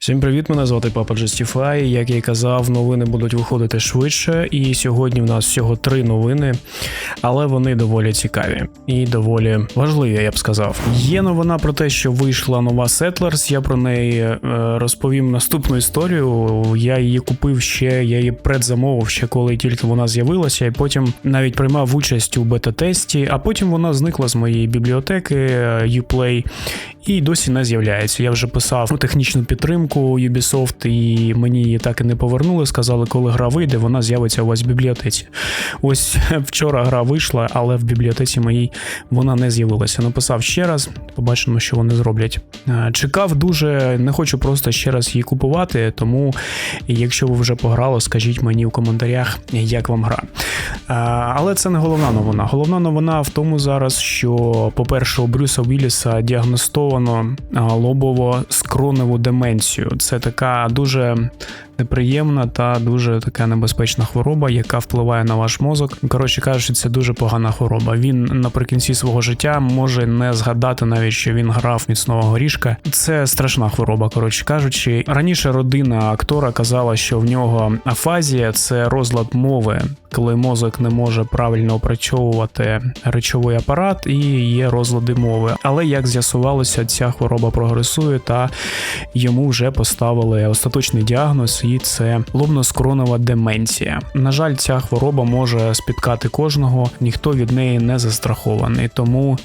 Всім привіт, мене звати Папа Justify. Як я й казав, новини будуть виходити швидше, і сьогодні в нас всього три новини, але вони доволі цікаві і доволі важливі, я б сказав. Є новина про те, що вийшла нова Settlers, Я про неї е, розповім наступну історію. Я її купив ще, я її предзамовив ще коли тільки вона з'явилася, і потім навіть приймав участь у бета-тесті, а потім вона зникла з моєї бібліотеки е, Uplay і досі не з'являється. Я вже писав технічну підтримку Ubisoft, і мені її так і не повернули. Сказали, коли гра вийде, вона з'явиться у вас в бібліотеці. Ось вчора гра вийшла, але в бібліотеці моїй вона не з'явилася. Написав ще раз, побачимо, що вони зроблять. Е, чекав дуже, не хочу просто ще раз її купувати. Тому, якщо ви вже пограли, скажіть мені в коментарях, як вам гра. Е, але це не головна новина. Головна новина в тому зараз, що, по-перше, у Брюса Вілліса діагностовано лобово скроневу деменцію. Це така дуже неприємна та дуже така небезпечна хвороба, яка впливає на ваш мозок. Коротше кажучи, це дуже погана хвороба. Він наприкінці свого життя може не згадати навіть, що він грав міцного горішка. Це страшна хвороба. Коротше кажучи, раніше родина актора казала, що в нього афазія це розлад мови, коли мозок не може правильно опрацьовувати речовий апарат і є розлади мови. Але як з'ясувалося, ця хвороба прогресує, та йому вже поставили остаточний діагноз і це лобно-скронова деменція. На жаль, ця хвороба може спіткати кожного, ніхто від неї не застрахований. Тому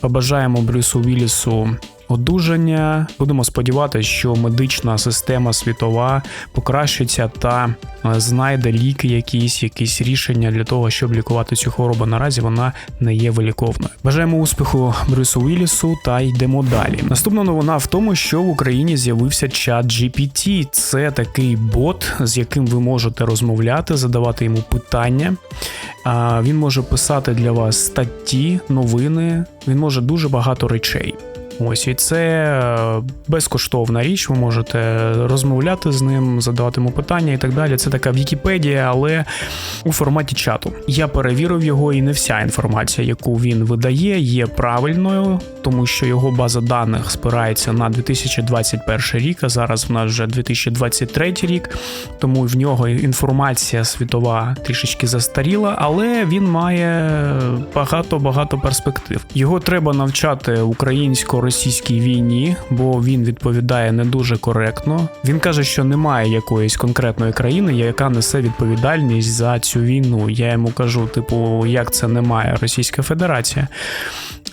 побажаємо Брюсу Вілісу одужання. Будемо сподіватися, що медична система світова покращиться та е, знайде ліки, якісь якісь рішення для того, щоб лікувати цю хворобу. Наразі вона не є виліковною. Бажаємо успіху Брюсу Вілісу та йдемо далі. Наступна новина в тому, що в Україні з'явився чат GPT. Це такий бот, з яким ви можете розмовляти, задавати йому питання. Він може писати для вас статті, новини. Він може дуже багато речей. Ось і це е, безкоштовна річ. Ви можете розмовляти з ним, задавати йому питання і так далі. Це така Вікіпедія, але у форматі чату. Я перевірив його, і не вся інформація, яку він видає, є правильною, тому що його база даних спирається на 2021 рік. А зараз в нас вже 2023 рік, тому в нього інформація світова трішечки застаріла, але він має багато багато перспектив. Його треба навчати українсько російській війні, бо він відповідає не дуже коректно. Він каже, що немає якоїсь конкретної країни, яка несе відповідальність за цю війну. Я йому кажу, типу, як це немає Російська Федерація.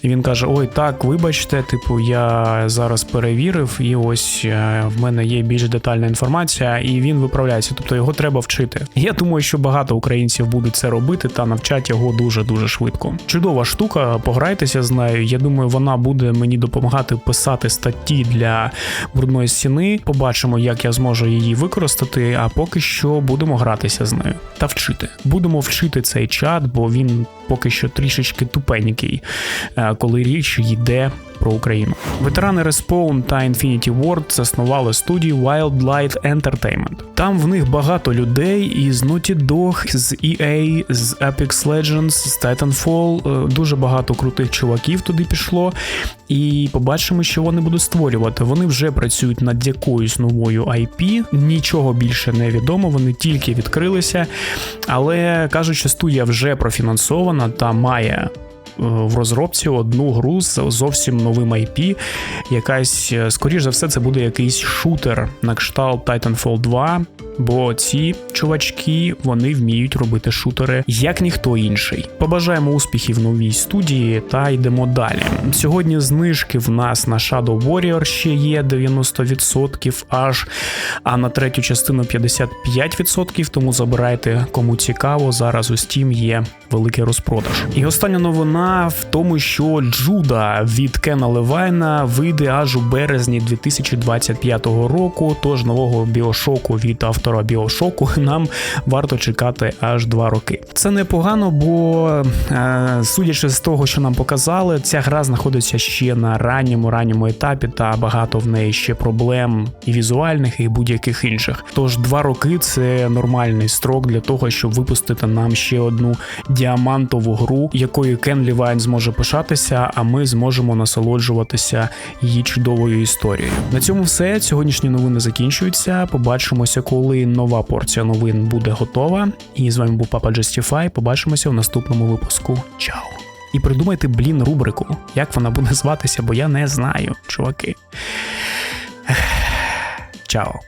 І він каже: Ой, так, вибачте, типу, я зараз перевірив, і ось е, в мене є більш детальна інформація, і він виправляється. Тобто його треба вчити. Я думаю, що багато українців будуть це робити та навчать його дуже дуже швидко. Чудова штука, пограйтеся з нею. Я думаю, вона буде мені допомагати писати статті для брудної стіни. Побачимо, як я зможу її використати. А поки що будемо гратися з нею та вчити. Будемо вчити цей чат, бо він поки що трішечки тупенький. Е, коли річ йде про Україну. Ветерани Respawn та Infinity Ward заснували студію Wildlight Entertainment. Там в них багато людей із Naughty Dog, з EA, з Apex Legends, з Titanfall. Е, дуже багато крутих чуваків туди пішло. І побачимо, що вони будуть створювати. Вони вже працюють над якоюсь новою IP, нічого більше не відомо, вони тільки відкрилися, але кажуть, що студія вже профінансована та має в розробці одну гру з зовсім новим IP. Якась, е, скоріш за все, це буде якийсь шутер на кшталт Titanfall 2. Бо ці чувачки вони вміють робити шутери як ніхто інший. Побажаємо успіхів новій студії та йдемо далі. Сьогодні знижки в нас на Shadow Warrior ще є 90% аж, а на третю частину 55%, тому забирайте кому цікаво. Зараз у Steam є великий розпродаж. І остання новина в тому, що Джуда від Кена Левайна вийде аж у березні 2025 року. Тож нового біошоку від автора автора Біошоку, нам варто чекати аж два роки. Це непогано, бо е, судячи з того, що нам показали, ця гра знаходиться ще на ранньому ранньому етапі, та багато в неї ще проблем і візуальних, і будь-яких інших. Тож два роки це нормальний строк для того, щоб випустити нам ще одну діамантову гру, якою Кен Лівайн зможе пишатися, а ми зможемо насолоджуватися її чудовою історією. На цьому все. Сьогоднішні новини закінчуються. Побачимося, коли нова порція новин буде готова. І з вами був Папа Justify. Побачимося в наступному випуску. Чао! І придумайте, блін, рубрику, як вона буде зватися, бо я не знаю, чуваки. Чао.